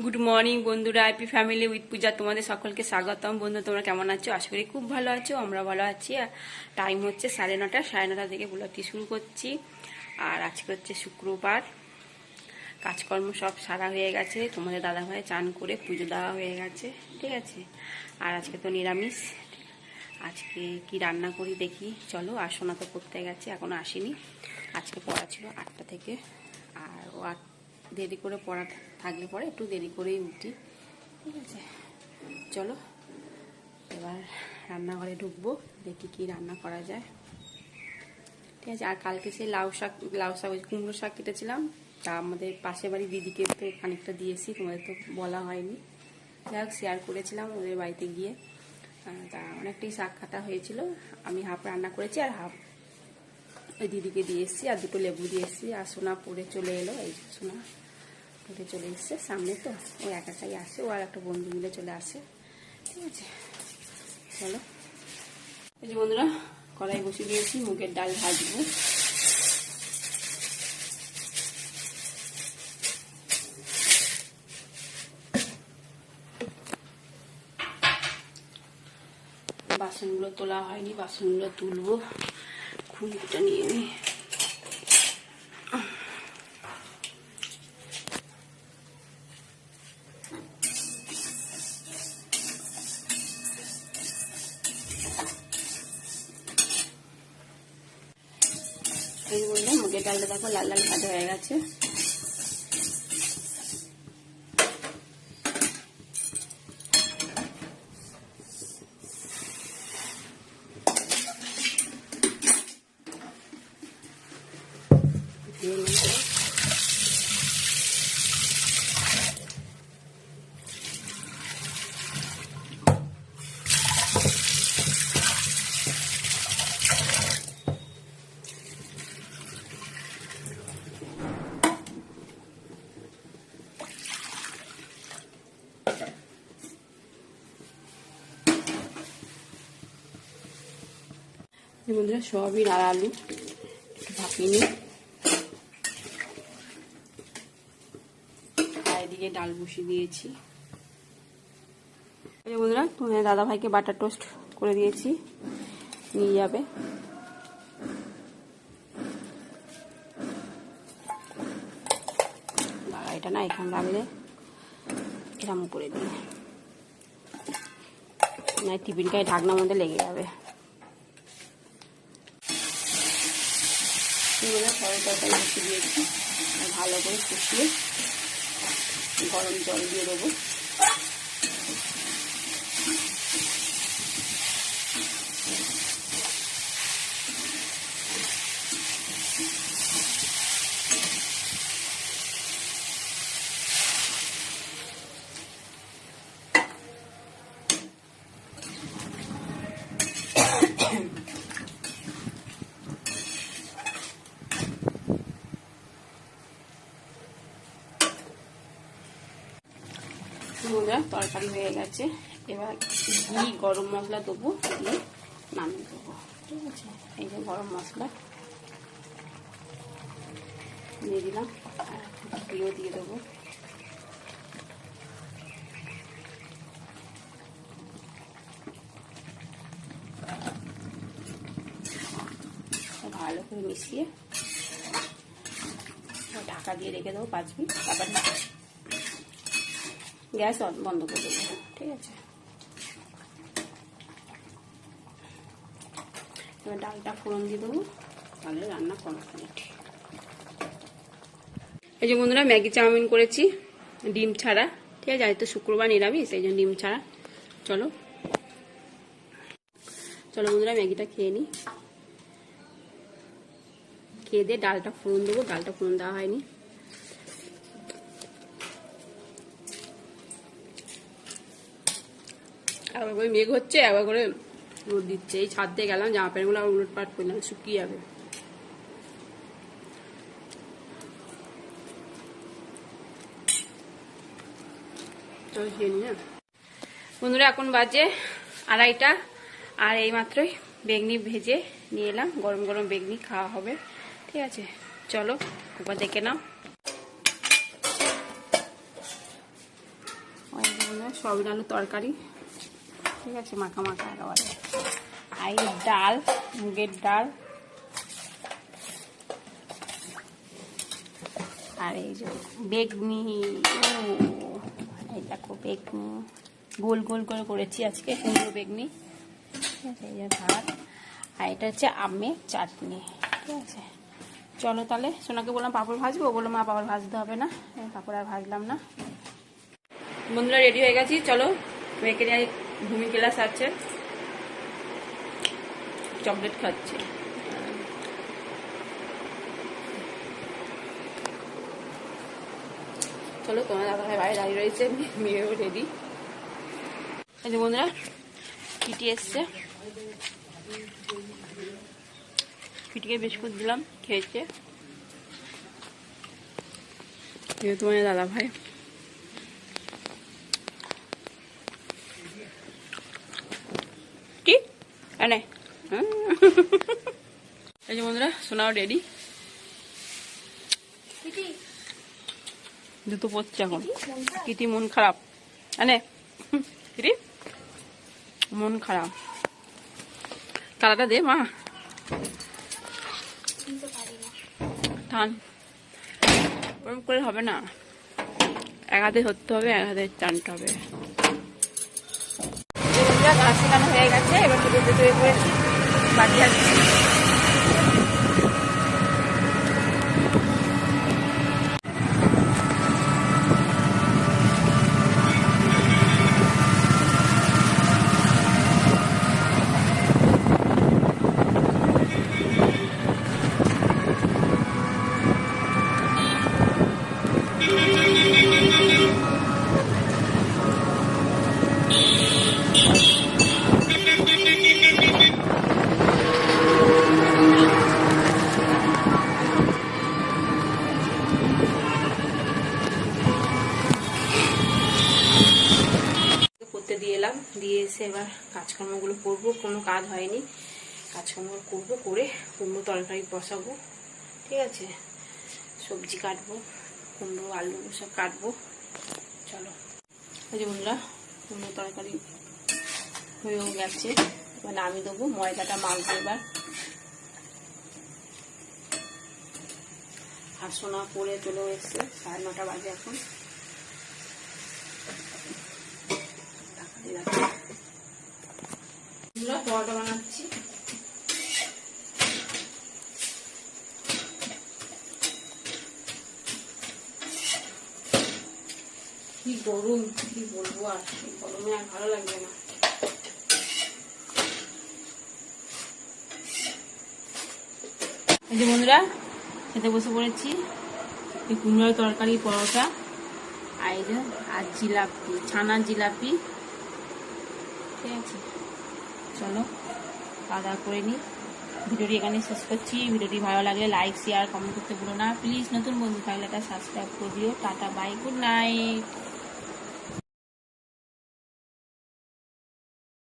Good morning বন্ধুরা happy family with Puja, তোমাদের সকলকে স্বাগতম। বন্ধু, তোমরা কেমন আছো? আশা করি খুব ভালো আছো, আমরা ভালো আছি। টাইম হচ্ছে সাড়ে নটা সাড়ে নটা থেকে ব্লগটি শুরু করছি। আর আজকে হচ্ছে শুক্রবার। কাজকর্ম সব সারা হয়ে গেছে। তোমাদের দাদা ভাই চান করে পুজো দেওয়া হয়ে গেছে, ঠিক আছে? আর আজকে তো নিরামিষ। আজকে কি রান্না করি দেখি। চলো, আর সোনা তো করতে গেছে, এখনও আসেনি। আজকে পড়া ছিল আটটা থেকে। আর ও আট দেরি করে পড়া থাকলে পরে একটু দেরি করেই উঠি। ঠিক আছে। চলো, এবার রান্নাঘরে ঢুকবো, দেখি কি রান্না করা যায়। ঠিক আছে, আর কালকে সেই লাউ শাক লাউ শাক কুমড়ো শাক কেটেছিলাম, তা আমাদের পাশের বাড়ি দিদিকে তো খানিকটা দিয়েছি, তোমাদের তো বলা হয়নি। যাই শেয়ার করেছিলাম ওদের বাড়িতে গিয়ে। তা অনেকটাই শাক কাটা হয়েছিল, আমি হাফ রান্না করেছি আর হাফ ওই দিদিকে দিয়ে এসেছি, আর দুটো লেবু দিয়ে এসেছি, আর সোনা পরে চলে এলো, এই সোনা। পড়ে চলে এসছে, সামনে তো, ও একাটাই আসে, ও আর একটা বন্ধু মিলে চলে আসে। ঠিক আছে, চলো। এই যে বন্ধুরা, কড়াই বসে দিয়েছি, মুগের ডাল ভাজবো। বাসনগুলো তোলা হয়নি, বাসনগুলো তুলবো। খুঁটিটা নিয়ে নিই ডালটা দেখো লাল লাল ভাজা হয়ে গেছে। দিয়ে বন্ধুরা সয়াবিন আর আলু একটু ভাপিয়ে নিই। এদিকে ডাল বসিয়ে দিয়েছি। বন্ধুরা, তোমাদের দাদা ভাইকে বাটার টোস্ট করে দিয়েছি। নিয়ে যাবে। এটা না এখানে রাখলে এরম করে দিই না টিফিনটাই ঢাকনার মধ্যে লেগে যাবে। সবাই তরকারি বসিয়ে দিয়েছি ভালো করে কষিয়ে গরম জল দিয়ে দেবো। বন্ধুরা তরকারি হয়ে গেছে। এবার ঘি, গরম মশলা দেবো, দিয়ে নামিয়ে দেবো। ঠিক আছে? এই যে গরম মশলা। দিয়ে দিলাম ঘিও দিয়ে দেবো। ভালো করে মিশিয়ে ঢাকা দিয়ে রেখে দেবো পাঁচ মিনিট। তারপর গ্যাস বন্ধ করে দেবো। ঠিক আছে? এবার ডালটা ফোড়ন দিয়ে দেবো, তাহলে রান্না কমপ্লিট এই যে বন্ধুরা, ম্যাগি চাউমিন করেছি, ডিম ছাড়া। ঠিক আছে আজ শুক্রবার নিরামিষ, এই জন্য ডিম ছাড়া। চলো। চলো বন্ধুরা, ম্যাগিটা খেয়ে নিই। খেয়ে দিয়ে ডালটা ফোড়ন দেবো, ডালটা ফোড়ন দেওয়া হয়নি। আবার করে মেঘ হচ্ছে, আবার করে রোদ দিচ্ছে। এই ছাদ দিয়ে গেলাম, জামা প্যান্টগুলো আবার উলট পাট করলাম, শুকিয়ে যাবে। বন্ধুরা, এখন বাজে আড়াইটা, আর এই মাত্রই বেগনি ভেজে নিয়ে এলাম। গরম গরম বেগনি খাওয়া হবে। ঠিক আছে, চলো একবার দেখে নাও। সয়াবিন আলুর তরকারি। ঠিক আছে, মাখা মাখা একেবারে। আর ডাল, মুগের ডাল। আর এই যে বেগনি, এই দেখো বেগনি। গোল গোল করে করেছি আজকে, কুমড়ো বেগনি। ঠিক আছে, এই যে ভাত। আর এটা হচ্ছে আমের চাটনি, ঠিক আছে। চলো তাহলে, সোনাকে বললাম পাপড় ভাজবো বলল, মা, পাপড় ভাজতে হবে না। পাপড় আর ভাজলাম না। বন্ধুরা রেডি হয়ে গেছি, চলো, মেয়েকে নিয়ে ভূমি ক্লাস আছে। চকলেট খাচ্ছে। চলো, তোমার দাদা ভাই বাইরে দাঁড়িয়ে রয়েছে, মেয়েও রেডি এই বন্ধুরা কিটি এসছে। কিটিকে বিস্কুট দিলাম, খেয়েছে। তোমার দাদা ভাই কি এনে। এই যে বন্ধুরা শোনাও রেডি জুতো পড়ছে এখন। কিটি মন খারাপ? এনে কিটি? মন খারাপ। কালাটা দে মা। টান। ওরকম করে হবে না। এক হাতে ধরতে হবে এক হাতে টানতে হবে। গাছ শেখানো হয়ে গেছে এবার পুজো দিতে করেছি বাকি আছে। এলাম দিয়ে এসে এবার কাজকর্মগুলো করব, কোনো কাজ হয়নি। কাজকর্মগুলো করব, করে কুমড়ো তরকারি বসাবো, ঠিক আছে? সবজি কাটবো, কুমড়ো, আলু সব কাটবো। চলো। যে বন্ধুরা, কুমড়ো তরকারি হয়েও গেছে। এবার নামিয়ে দেবো, ময়দাটা মাখবো এবার। আর সোনা পরে চলেও এসছে, সাড়ে নটা বাজে এখন। আমরা পরোটা বানাচ্ছি। কি গরম, কি বলব আর গরমে আর ভালো লাগবে না। এই যে বন্ধুরা, খেতে বসে পড়েছি। এই কুমড়োর তরকারি, পরোটা, আর আর জিলাপি ছানার জিলাপি। ঠিক আছে? চলো খাওয়া দাওয়া করে নিই ভিডিওটি এখানে শেষ করছি। ভিডিওটি ভালো লাগলে লাইক শেয়ার কমেন্ট করতে ভুলো না। প্লিজ নতুন বন্ধু থাকলে এটা সাবস্ক্রাইব করে দিও। Tata bye good night